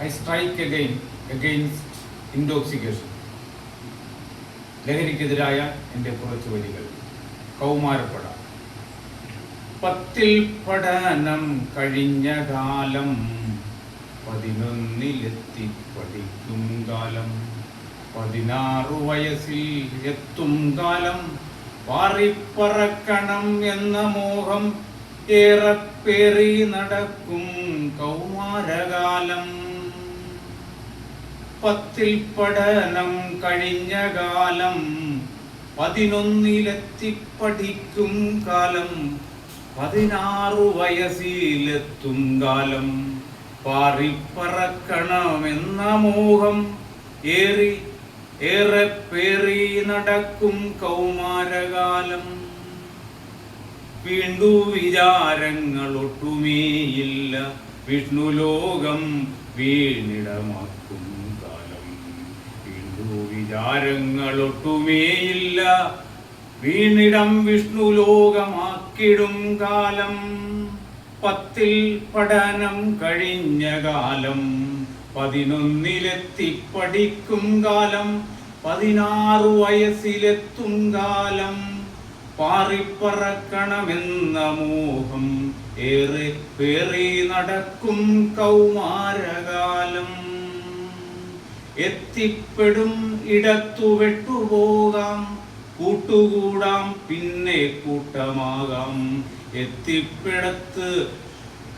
I strike again against intoxication ലഹരിക്കെതിരായ എന്റെ കുറച്ച് വരികൾ. കൗമാരപ്പട. പത്തിൽ പഠനം കഴിഞ്ഞ കാലം പതിനൊന്നിലെത്തി പഠിക്കും കാലം. പതിനാറു വയസ്സിൽ എത്തും കാലം. പാറിപ്പറക്കണം എന്ന മോഹം ഏറെ പേറി നടക്കും കൗമാരകാലം. പത്തിൽ പഠനം കഴിഞ്ഞ കാലം പതിനൊന്നിലെത്തി പഠിക്കും കാലം പതിനാറു വയസ്സിലെത്തും കാലം. പാറിപ്പറക്കണമെന്ന മോഹം ഏറി ഏറെ പേറി നടക്കും കൗമാരകാലം. വീണ്ടു വിചാരങ്ങൾ ഒട്ടുമേയില്ല വിഷ്ണു ലോകം വീണിടമാക്കും. വിചാരങ്ങൾ വീണിടം വിഷ്ണു ലോകമാക്കിടും കാലം. പത്തിൽ പഠനം കഴിഞ്ഞ കാലം. പതിനൊന്നിലെത്തി പഠിക്കും കാലം. പതിനാറ് വയസ്സിലെത്തും കാലം. പാറിപ്പറക്കണമെന്ന മോഹം ഏറെ പേറി നടക്കും കൗമാരകാലം. എത്തിപ്പെടും ഇടത്തു വെട്ടുപോകാം. കൂട്ടുകൂടാം പിന്നെ കൂട്ടമാകാം. എത്തിപ്പിടത്ത്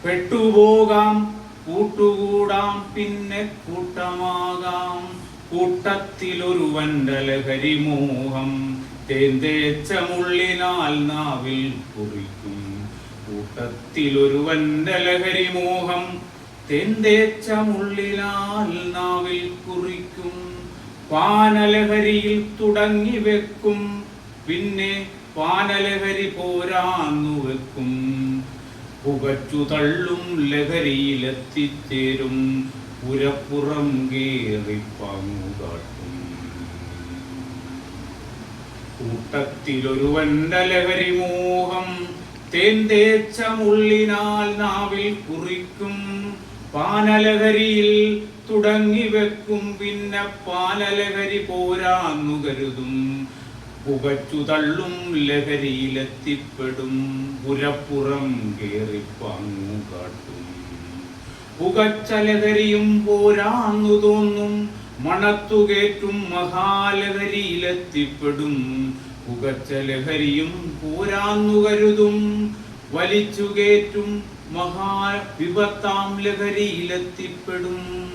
പെട്ടുപോകാം കൂട്ടുകൂടാം പിന്നെ കൂട്ടമാകാം. കൂട്ടത്തിലൊരുവന്റെ ലഹരിമോഹം തേന്തേച്ച മുള്ളിനാൽ നാവിൽ കുറിക്കും. കൂട്ടത്തിലൊരുവന്റെ ലഹരിമോഹം നാവിൽ കുറിക്കും പാനലഹരിയിൽ തുടങ്ങി വെക്കും പിന്നെ പാനലഹരി പോരാന്നു വെക്കും. പുകച്ചു തള്ളും ലഹരിയിലെത്തിച്ചേരും പുരപ്പുറം കേറി പങ്കുകാട്ടും. കൂട്ടത്തിലൊരുവന്റെ ലഹരി മോഹം തേന്തേച്ച മുള്ളിനാൽ നാവിൽ കുറിക്കും പാനലഹരിയിൽ തുടങ്ങി വെക്കും പിന്നെ പാനലഹരി പോരാന്നു കരുതും. പുകച്ചു തള്ളും ലഹരിയിലെത്തിപ്പെടും. പുരപ്പുറം കേറി പങ്ങു കാട്ടും. പുകച്ച ലഹരിയും പോരാന്നു തോന്നും. മണത്തുകേറ്റും മഹാലഹരിയിലെത്തിപ്പെടും. പുകച്ച ലഹരിയും പോരാന്നു കരുതും. വലിച്ചുകേറ്റും മഹാവിപത്താം ലഹരിയിലെത്തിപ്പെടും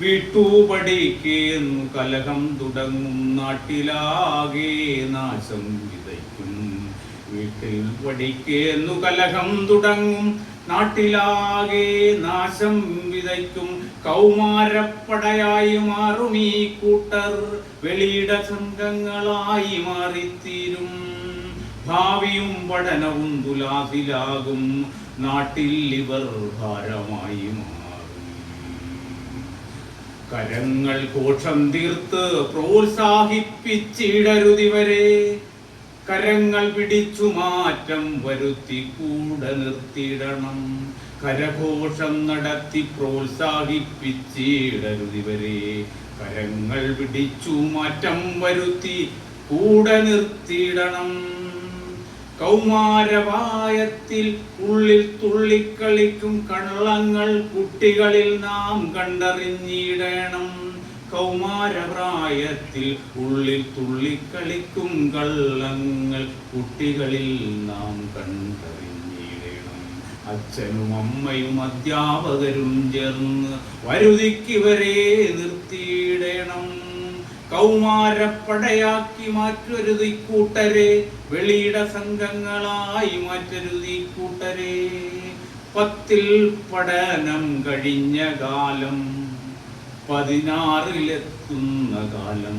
വീട്ടുപടിക്കേന്നു കലഹം തുടങ്ങും. നാട്ടിലാകെ നാശം വിതയ്ക്കും. വീട്ടിൽ പടിക്കേന്നു കലഹം തുടങ്ങും. നാട്ടിലാകെ നാശം വിതയ്ക്കും. കൗമാരപ്പടയായി മാറും ഈ കൂട്ടർ. വെളിയിട സംഘങ്ങളായി മാറിത്തീരും. ഭാവിയും പഠനവും തുലാസിലാകും. നാട്ടിൽ ഇവർ ഭാരമായി മാറും. കരങ്ങൾ കോഷം തീർത്ത് പ്രോത്സാഹിപ്പിച്ചിടരുതിവരെ. കരങ്ങൾ പിടിച്ചു മാറ്റം വരുത്തി കൂടെ നിർത്തിയിടണം. കരഘോഷം നടത്തി പ്രോത്സാഹിപ്പിച്ചിടരുതിവരെ. കരങ്ങൾ പിടിച്ചു മാറ്റം വരുത്തി കൂടെ നിർത്തിയിടണം. കൗമാരവായത്തിൽ ഉള്ളിൽ തുള്ളിക്കളിക്കും കള്ളങ്ങൾ കുട്ടികളിൽ നാം കണ്ടറിഞ്ഞിടണം. കൗമാരപ്രായത്തിൽ ഉള്ളിൽ തുള്ളിക്കളിക്കും കള്ളങ്ങൾ കുട്ടികളിൽ നാം കണ്ടറിഞ്ഞിടണം. അച്ഛനും അമ്മയും അധ്യാപകരും ചേർന്ന് വരുതിക്കിവരെ നിർത്തിയിടണം. കൗമാരപ്പടയാക്കി മാറ്റരുത് കൂട്ടരെ. വെളിയിട സംഘങ്ങളായി മാറ്റരുത് കൂട്ടരെ. പത്തിൽ പഠനം കഴിഞ്ഞ കാലം പതിനാറിലെത്തുന്ന കാലം.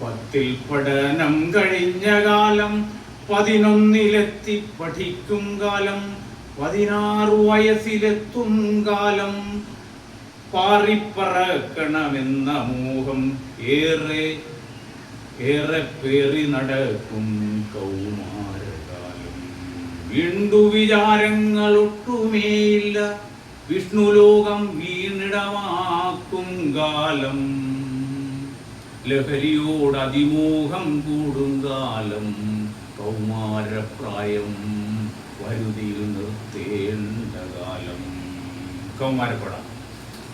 പത്തിൽ പഠനം കഴിഞ്ഞ കാലം പതിനൊന്നിലെത്തി പഠിക്കും കാലം പതിനാറ് വയസ്സിലെത്തും കാലം പാറിപ്പറക്കണമെന്ന മോഹം ഏറെ ഏറെ പേറി നടക്കും കൗമാരകാലം. വീണ്ടു ഒട്ടുമേയില്ല വിഷ്ണുലോകം വീണിടമാക്കും കാലം. ലഹരിയോട് അതിമോഹം കൂടും കാലം. കൗമാരപ്രായം വരുതിയിൽ നിർത്തേണ്ട കാലം. കൗമാരപ്പട.